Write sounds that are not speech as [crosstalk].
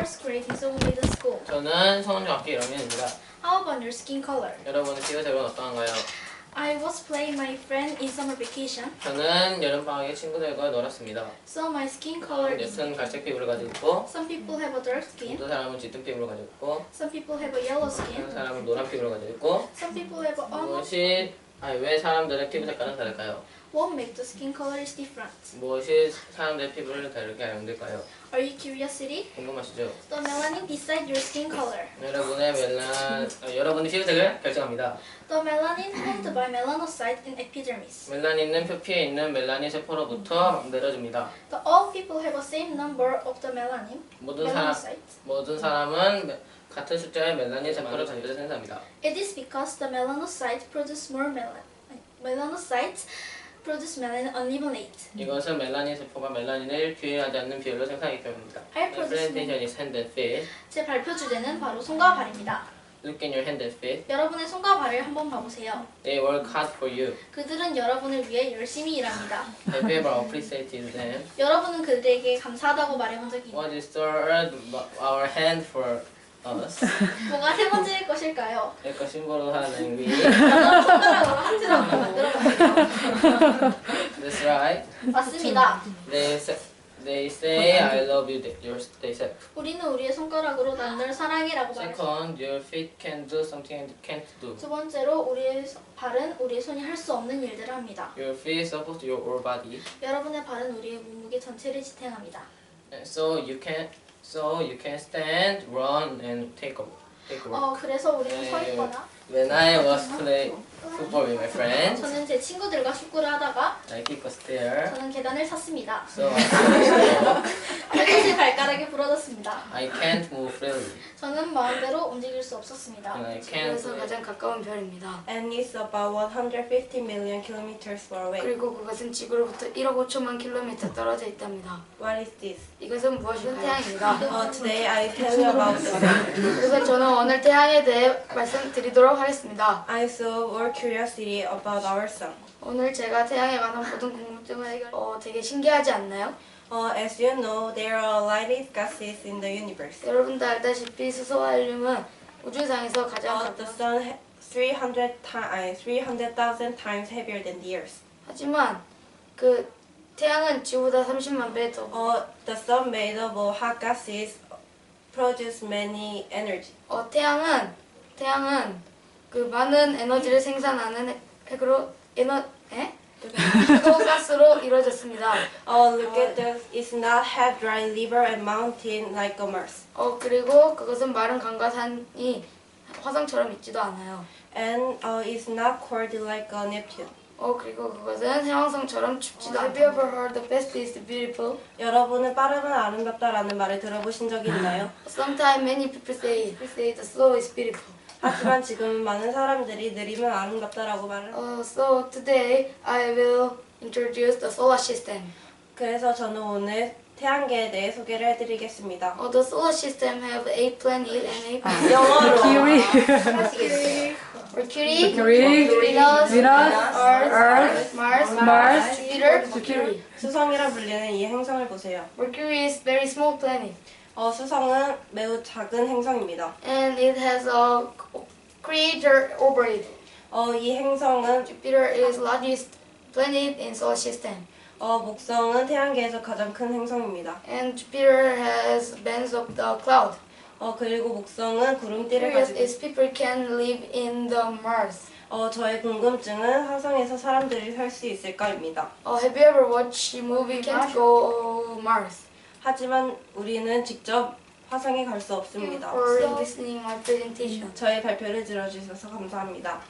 first grade in Seoul Middle School. 저는 성원중학교 1학년입니다. How about your skin color? 여러분의 피부 색은 어떠한가요? I was playing my friend in summer vacation, 저는 여름방학에 친구들과 놀았습니다. so my skin color is. 옅은 갈색 피부를 가지고 있고 Some people have a dark skin. 어떤 사람은 짙은 피부를 가지고 있고 Some people have a yellow skin. 어떤 사람은 노란 피부를 가지고 있고 Some people have a almost. 무엇이 아니 왜 사람들의 피부 색깔은 다를까요? What makes the skin colors different? 무엇이 사람들의 피부를 다르게 만들까요? Are you curiosity? 궁금하시죠? The melanin decide your skin color. 여러분의 멜란 어, 여러분의 피부색을 결정합니다. The melanin formed by melanocyte in epidermis. 멜라닌은 표피에 있는 멜라닌 세포로부터 만들어집니다. The all people have a same number of the melanin. 모든 사람 Melanocytes. 모든 사람은 메- 같은 숫자의 멜라닌 세포를 가지고 생산합니다. It is because the melanocyte produce more melan. Melanocytes produce melanin unevenly. 이것은 멜라닌 세포가 멜라닌을 규율하지 않는 비율로 생산하기 때문입니다. I produce Presentation is hand and feet. 제 발표 주제는 바로 손과 발입니다. Look in your hand and feet. 여러분의 손과 발을 한번 봐보세요. They work hard for you. 그들은 여러분을 위해 열심히 일합니다. Have you ever appreciated them? 여러분은 그들에게 감사하다고 말해본 적이 있나요? What is third our hand for us? 뭐가 세 번째일 것일까요? 내거 심보로 하는 위. 저는 손가락으로 하트를 한번 만들어봤어요. That's right. 맞습니다. They say, they say I love you. They, your- they say. 우리는 우리의 손가락으로 난 널 사랑해라고 말해요. Second, your feet can do something and can't do. 두 번째로 우리의 발은 우리의 손이 할 수 없는 일들을 합니다. Your feet support your whole body. 여러분의 발은 우리의 몸무게 전체를 지탱합니다. And so you can so you can stand, run, and take a take a walk. 어, 그래서 우리는 서 네. 있거나 When I was play football with my friends, 저는 제 친구들과 축구를 하다가 I kick a stair. 저는 계단을 탔습니다. So I, 발가락이 부러졌습니다. I can't move freely. 저는 마음대로 움직일 수 없었습니다. And I can't. 지구에서 가장 가까운 별입니다. and is about 150 million kilometers far away. 그리고 그것은 지구로부터 1억 5천만 킬로미터 떨어져 있답니다. What is this? 이것은 무엇일까요? 태양입니다. [laughs] Uh, today I tell you about the sun. 그래서 저는 오늘 태양에 대해 말씀드리도록 하겠습니다. I saw more curiosity about our sun. 오늘 제가 태양에 관한 모든 궁금증을 해결. 어, 되게 신기하지 않나요? Uh, as you know, there are lighted gases in the universe. 여러분도 알다시피 수소와 헬륨은 우주상에서 가장 Uh, the 가까운. sun ha- 300 ti- 300,000 times heavier than the earth. 하지만 그 태양은 지구보다 30만 배 더. Uh, the sun made of hot gases produce many energy. 어, 태양은 태양은 그 많은 에너지를 생산하는 핵- 핵으로 에너 에? 가스로 이루어졌습니다. Uh, look at this. It's not have dry river and mountain like a Mars. 어 그리고 그것은 마른 강과 산이 화성처럼 있지도 않아요. And uh, it's not cold like a Neptune. 어 그리고 그것은 해왕성처럼 춥지도 않아요. Have you ever heard the best is beautiful? 여러분은 빠르면 아름답다라는 말을 들어보신 적이 있나요? Sometimes many people say people say the slow is beautiful. 하지만 지금 많은 사람들이 느리면 아름답다라고 말을 어 so today I will introduce the solar system. 그래서 저는 오늘 태양계에 대해 소개를 해드리겠습니다. 어 the solar system have eight planets and eight 영어로 Mercury, Mercury, Mercury, Venus, Venus, Earth, Earth, Mars, Mars, Jupiter, Mercury. 수성이라 불리는 이 행성을 보세요. Mercury is very small planet 어, 수성은 매우 작은 행성입니다. and it has a crater over it. 어, 이 행성은 Jupiter is largest planet in solar system 어, 목성은 태양계에서 가장 큰 행성입니다. and Jupiter has bands of the cloud. 어, 그리고 목성은 구름띠를 Curious 가지고 is people can live in the Mars. 어, 저의 궁금증은 화성에서 사람들이 살 수 있을까입니다. Oh, have you ever watched movie Can't Go Mars? 하지만 우리는 직접 화성에 갈 수 없습니다. For listening my presentation. 저의 발표를 들어주셔서 감사합니다.